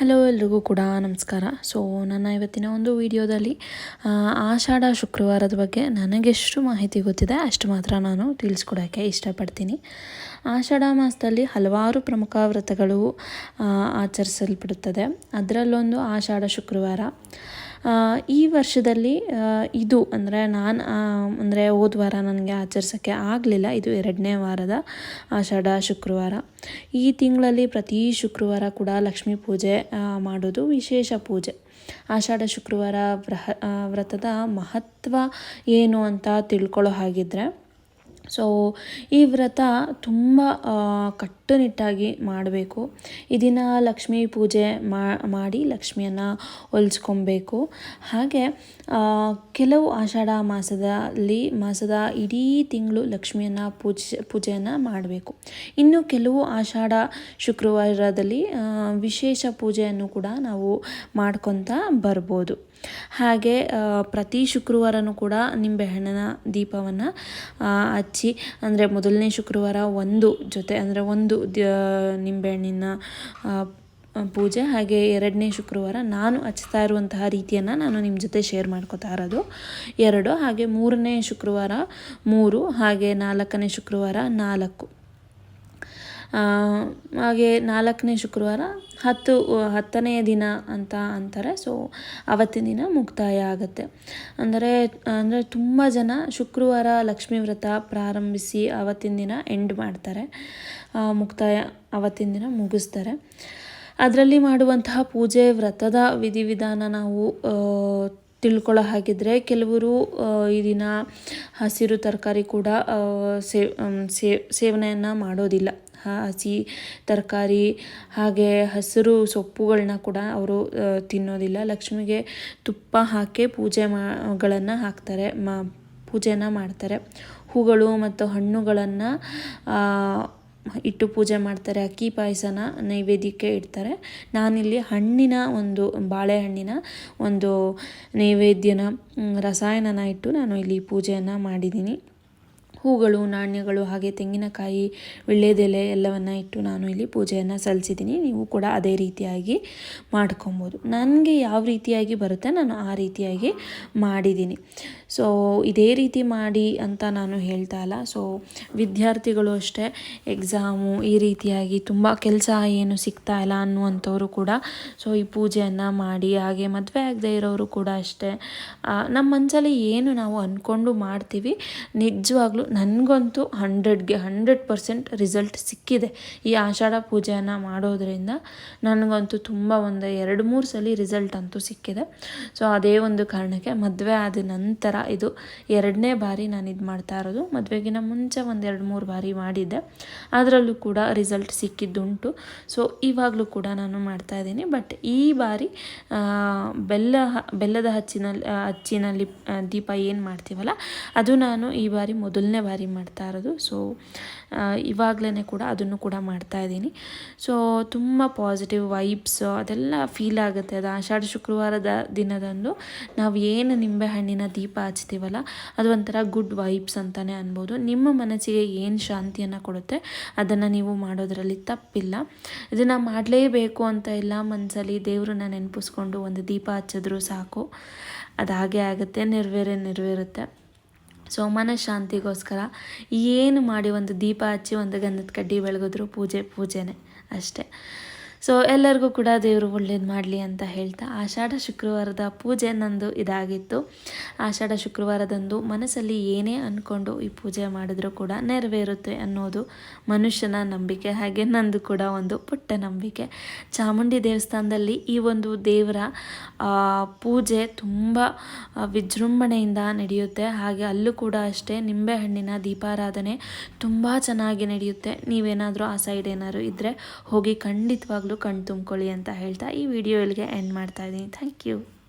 Hello ಎಲ್ರಿಗೂ ಕೂಡ ನಮಸ್ಕಾರ. ಸೊ ನನ್ನ ಇವತ್ತಿನ ಒಂದು ವಿಡಿಯೋದಲ್ಲಿ ಆಷಾಢ ಶುಕ್ರವಾರದ ಬಗ್ಗೆ ನನಗೆಷ್ಟು ಮಾಹಿತಿ ಗೊತ್ತಿದೆ ಅಷ್ಟು ಮಾತ್ರ ನಾನು ತಿಳಿಸ್ಕೊಡೋಕ್ಕೆ ಇಷ್ಟಪಡ್ತೀನಿ. ಆಷಾಢ ಮಾಸದಲ್ಲಿ ಹಲವಾರು ಪ್ರಮುಖ ವ್ರತಗಳು ಆಚರಿಸಲ್ಪಡುತ್ತದೆ. ಅದರಲ್ಲೊಂದು ಆಷಾಢ ಶುಕ್ರವಾರ. ಈ ವರ್ಷದಲ್ಲಿ ಇದು ಅಂದರೆ ನಾನು ಅಂದರೆ ಹೋದ ವಾರ ನನಗೆ ಆಚರಿಸೋಕ್ಕೆ ಆಗಲಿಲ್ಲ. ಇದು ಎರಡನೇ ವಾರದ ಆಷಾಢ ಶುಕ್ರವಾರ. ಈ ತಿಂಗಳಲ್ಲಿ ಪ್ರತಿ ಶುಕ್ರವಾರ ಕೂಡ ಲಕ್ಷ್ಮೀ ಪೂಜೆ ಮಾಡೋದು ವಿಶೇಷ ಪೂಜೆ. ಆಷಾಢ ಶುಕ್ರವಾರ ವ್ರಹ ವ್ರತದ ಮಹತ್ವ ಏನು ಅಂತ ತಿಳ್ಕೊಳ್ಳೋ ಹಾಗಿದ್ರೆ ಸೊ ಈ ವ್ರತ ತುಂಬ ಕಟ್ಟುನಿಟ್ಟಾಗಿ ಮಾಡಬೇಕು. ಈ ದಿನ ಲಕ್ಷ್ಮೀ ಪೂಜೆ ಮಾಡಿ ಲಕ್ಷ್ಮಿಯನ್ನು ಒಲಿಸ್ಕೊಬೇಕು ಹಾಗೆ ಕೆಲವು ಆಷಾಢ ಮಾಸದಲ್ಲಿ, ಮಾಸದ ಇಡೀ ತಿಂಗಳು ಲಕ್ಷ್ಮಿಯನ್ನು ಪೂಜೆ, ಪೂಜೆಯನ್ನು ಮಾಡಬೇಕು. ಇನ್ನು ಕೆಲವು ಆಷಾಢ ಶುಕ್ರವಾರದಲ್ಲಿ ವಿಶೇಷ ಪೂಜೆಯನ್ನು ಕೂಡ ನಾವು ಮಾಡ್ಕೊತ ಬರ್ಬೋದು. ಹಾಗೆ ಪ್ರತಿ ಶುಕ್ರವಾರನೂ ಕೂಡ ನಿಂಬೆಹಣ್ಣಿನ ದೀಪವನ್ನು ಹಚ್ಚಿ, ಅಂದರೆ ಮೊದಲನೇ ಶುಕ್ರವಾರ ಒಂದು ಜೊತೆ, ಅಂದರೆ ಒಂದು ನಿಂಬೆಹಣ್ಣಿನ ಪೂಜೆ, ಹಾಗೆ ಎರಡನೇ ಶುಕ್ರವಾರ ನಾನು ಹಚ್ತಾ ಇರುವಂತಹ ರೀತಿಯನ್ನು ನಾನು ನಿಮ್ಮ ಜೊತೆ ಶೇರ್ ಮಾಡ್ಕೋತಾ ಇರೋದು. ಎರಡು, ಹಾಗೆ ಮೂರನೇ ಶುಕ್ರವಾರ ಮೂರು, ಹಾಗೆ ನಾಲ್ಕನೇ ಶುಕ್ರವಾರ ನಾಲ್ಕು. ಹಾಗೆ ನಾಲ್ಕನೇ ಶುಕ್ರವಾರ ಹತ್ತು ಹತ್ತನೆಯ ದಿನ ಅಂತ ಅಂತಾರೆ. ಸೊ ಅವತ್ತಿನ ದಿನ ಮುಕ್ತಾಯ ಆಗುತ್ತೆ. ಅಂದರೆ ಅಂದರೆ ತುಂಬ ಜನ ಶುಕ್ರವಾರ ಲಕ್ಷ್ಮೀ ವ್ರತ ಪ್ರಾರಂಭಿಸಿ ಅವತ್ತಿನ ದಿನ ಎಂಡ್ ಮಾಡ್ತಾರೆ. ಮುಕ್ತಾಯ ಅವತ್ತಿನ ದಿನ ಮುಗಿಸ್ತಾರೆ. ಅದರಲ್ಲಿ ಮಾಡುವಂತಹ ಪೂಜೆ ವ್ರತದ ವಿಧಿವಿಧಾನ ನಾವು ತಿಳ್ಕೊಳ್ಳೋ ಹಾಗಿದ್ರೆ ಕೆಲವರು ಈ ದಿನ ಹಸಿರು ತರಕಾರಿ ಕೂಡ ಸೇವ್ ಸೇವನೆಯನ್ನು ಮಾಡೋದಿಲ್ಲ. ಹಸಿ ತರಕಾರಿ, ಹಾಗೆ ಹಸಿರು ಸೊಪ್ಪುಗಳನ್ನ ಕೂಡ ಅವರು ತಿನ್ನೋದಿಲ್ಲ. ಲಕ್ಷ್ಮಿಗೆ ತುಪ್ಪ ಹಾಕಿ ಪೂಜೆ ಮಾಗಳನ್ನು ಹಾಕ್ತಾರೆ, ಮಾ, ಪೂಜೆನ ಮಾಡ್ತಾರೆ. ಹೂಗಳು ಮತ್ತು ಹಣ್ಣುಗಳನ್ನು ಇಟ್ಟು ಪೂಜೆ ಮಾಡ್ತಾರೆ ಅಕ್ಕಿ ಪಾಯಸನ ನೈವೇದ್ಯಕ್ಕೆ ಇಡ್ತಾರೆ. ನಾನಿಲ್ಲಿ ಹಣ್ಣಿನ ಒಂದು ಬಾಳೆಹಣ್ಣಿನ ಒಂದು ನೈವೇದ್ಯನ ರಸಾಯನನ ಇಟ್ಟು ನಾನು ಇಲ್ಲಿ ಪೂಜೆಯನ್ನು ಮಾಡಿದ್ದೀನಿ. ಹೂಗಳು, ನಾಣ್ಯಗಳು ಹಾಗೆ ತೆಂಗಿನಕಾಯಿ, ವಿಳ್ಳೆದೆಲೆ ಎಲ್ಲವನ್ನು ಇಟ್ಟು ನಾನು ಇಲ್ಲಿ ಪೂಜೆಯನ್ನು ಸಲ್ಲಿಸಿದ್ದೀನಿ. ನೀವು ಕೂಡ ಅದೇ ರೀತಿಯಾಗಿ ಮಾಡ್ಕೊಬೋದು. ನನಗೆ ಯಾವ ರೀತಿಯಾಗಿ ಬರುತ್ತೆ ನಾನು ಆ ರೀತಿಯಾಗಿ ಮಾಡಿದ್ದೀನಿ. ಸೊ ಇದೇ ರೀತಿ ಮಾಡಿ ಅಂತ ನಾನು ಹೇಳ್ತಾ ಇಲ್ಲ. ಸೊ ವಿದ್ಯಾರ್ಥಿಗಳು ಅಷ್ಟೇ ಎಕ್ಸಾಮು ಈ ರೀತಿಯಾಗಿ ತುಂಬ ಕೆಲಸ ಏನು ಸಿಗ್ತಾ ಇಲ್ಲ ಅನ್ನುವಂಥವ್ರು ಕೂಡ ಸೊ ಈ ಪೂಜೆಯನ್ನು ಮಾಡಿ ಹಾಗೆ ಮದುವೆ ಆಗದೆ ಇರೋರು ಕೂಡ ಅಷ್ಟೇ. ನಮ್ಮ ಮನಸ್ಸಲ್ಲಿ ಏನು ನಾವು ಅಂದ್ಕೊಂಡು ಮಾಡ್ತೀವಿ, ನಿಜವಾಗ್ಲೂ ನನಗಂತೂ ಹಂಡ್ರೆಡ್ಗೆ ಹಂಡ್ರೆಡ್ ಪರ್ಸೆಂಟ್ ರಿಸಲ್ಟ್ ಸಿಕ್ಕಿದೆ. ಈ ಆಷಾಢ ಪೂಜೆಯನ್ನು ಮಾಡೋದರಿಂದ ನನಗಂತೂ ತುಂಬ ಒಂದು ಎರಡು ಮೂರು ಸಲ ರಿಸಲ್ಟ್ ಅಂತೂ ಸಿಕ್ಕಿದೆ. ಸೊ ಅದೇ ಒಂದು ಕಾರಣಕ್ಕೆ ಮದುವೆ ಆದ ನಂತರ ಇದು ಎರಡನೇ ಬಾರಿ ನಾನು ಇದು ಮಾಡ್ತಾ ಇರೋದು. ಮದುವೆಗಿನ ಮುಂಚೆ ಒಂದು ಎರಡು ಮೂರು ಬಾರಿ ಮಾಡಿದ್ದೆ. ಅದರಲ್ಲೂ ಕೂಡ ರಿಸಲ್ಟ್ ಸಿಕ್ಕಿದ್ದುಂಟು. ಸೊ ಇವಾಗಲೂ ಕೂಡ ನಾನು ಮಾಡ್ತಾ ಇದ್ದೀನಿ. ಬಟ್ ಈ ಬಾರಿ ಬೆಲ್ಲ ಬೆಲ್ಲದ ಹಚ್ಚಿನಲ್ಲಿ ಹಚ್ಚಿನಲ್ಲಿ ದೀಪ ಏನು ಮಾಡ್ತೀವಲ್ಲ, ಅದು ನಾನು ಈ ಬಾರಿ ಮೊದಲನೇ ಬಾರಿ ಮಾಡ್ತಾ ಇರೋದು. ಸೊ ಇವಾಗಲೇ ಕೂಡ ಅದನ್ನು ಕೂಡ ಮಾಡ್ತಾ ಇದ್ದೀನಿ. ಸೊ ತುಂಬ ಪಾಸಿಟಿವ್ ವೈಬ್ಸ್ ಅದೆಲ್ಲ ಫೀಲ್ ಆಗುತ್ತೆ. ಅದು ಆಷಾಢ ಶುಕ್ರವಾರದ ದಿನದಂದು ನಾವು ಏನು ನಿಂಬೆ ಹಣ್ಣಿನ ದೀಪ ಹಚ್ತೀವಲ್ಲ, ಅದು ಒಂಥರ ಗುಡ್ ವೈಬ್ಸ್ ಅಂತಲೇ ಅನ್ಬೋದು. ನಿಮ್ಮ ಮನಸ್ಸಿಗೆ ಏನು ಶಾಂತಿಯನ್ನು ಕೊಡುತ್ತೆ, ಅದನ್ನು ನೀವು ಮಾಡೋದರಲ್ಲಿ ತಪ್ಪಿಲ್ಲ. ಇದನ್ನು ಮಾಡಲೇಬೇಕು ಅಂತ ಇಲ್ಲ ಮನಸ್ಸಲ್ಲಿ ದೇವ್ರನ್ನ ನೆನಪಿಸ್ಕೊಂಡು ಒಂದು ದೀಪ ಹಚ್ಚಿದ್ರು ಸಾಕು. ಅದು ಹಾಗೆ ಆಗುತ್ತೆ, ನೆರವೇರೇ, ನೆರವೇರುತ್ತೆ. ಸೊ ಮನಃಶಾಂತಿಗೋಸ್ಕರ ಏನು ಮಾಡಿ ಒಂದು ದೀಪ ಹಚ್ಚಿ ಒಂದು ಗಂಧದ ಕಡ್ಡಿ ಬೆಳಗಿದ್ರು ಪೂಜೆ ಪೂಜೆನೇ ಅಷ್ಟೇ. ಸೊ ಎಲ್ಲರಿಗೂ ಕೂಡ ದೇವರು ಒಳ್ಳೇದು ಮಾಡಲಿ ಅಂತ ಹೇಳ್ತಾ ಆಷಾಢ ಶುಕ್ರವಾರದ ಪೂಜೆ ನಂದು ಇದಾಗಿತ್ತು. ಆಷಾಢ ಶುಕ್ರವಾರದಂದು ಮನಸ್ಸಲ್ಲಿ ಏನೇ ಅಂದ್ಕೊಂಡು ಈ ಪೂಜೆ ಮಾಡಿದ್ರೂ ಕೂಡ ನೆರವೇರುತ್ತೆ ಅನ್ನೋದು ಮನುಷ್ಯನ ನಂಬಿಕೆ, ಹಾಗೆ ನಂದು ಕೂಡ ಒಂದು ಪುಟ್ಟ ನಂಬಿಕೆ. ಚಾಮುಂಡಿ ದೇವಸ್ಥಾನದಲ್ಲಿ ಈ ಒಂದು ದೇವರ ಪೂಜೆ ತುಂಬ ವಿಜೃಂಭಣೆಯಿಂದ ನಡೆಯುತ್ತೆ. ಹಾಗೆ ಅಲ್ಲೂ ಕೂಡ ಅಷ್ಟೇ ನಿಂಬೆಹಣ್ಣಿನ ದೀಪಾರಾಧನೆ ತುಂಬ ಚೆನ್ನಾಗಿ ನಡೆಯುತ್ತೆ. ನೀವೇನಾದರೂ ಆ ಸೈಡ್ ಏನಾದರೂ ಇದ್ದರೆ ಹೋಗಿ ಖಂಡಿತವಾಗ್ಲೂ ಕಣ್ ತುಂಬ್ಕೊಳ್ಳಿ ಅಂತ ಹೇಳ್ತಾ ಈ ವಿಡಿಯೋ ಇಲ್ಲಿಗೆ ಎಂಡ್ ಮಾಡ್ತಾ ಇದ್ದೀನಿ. Thank you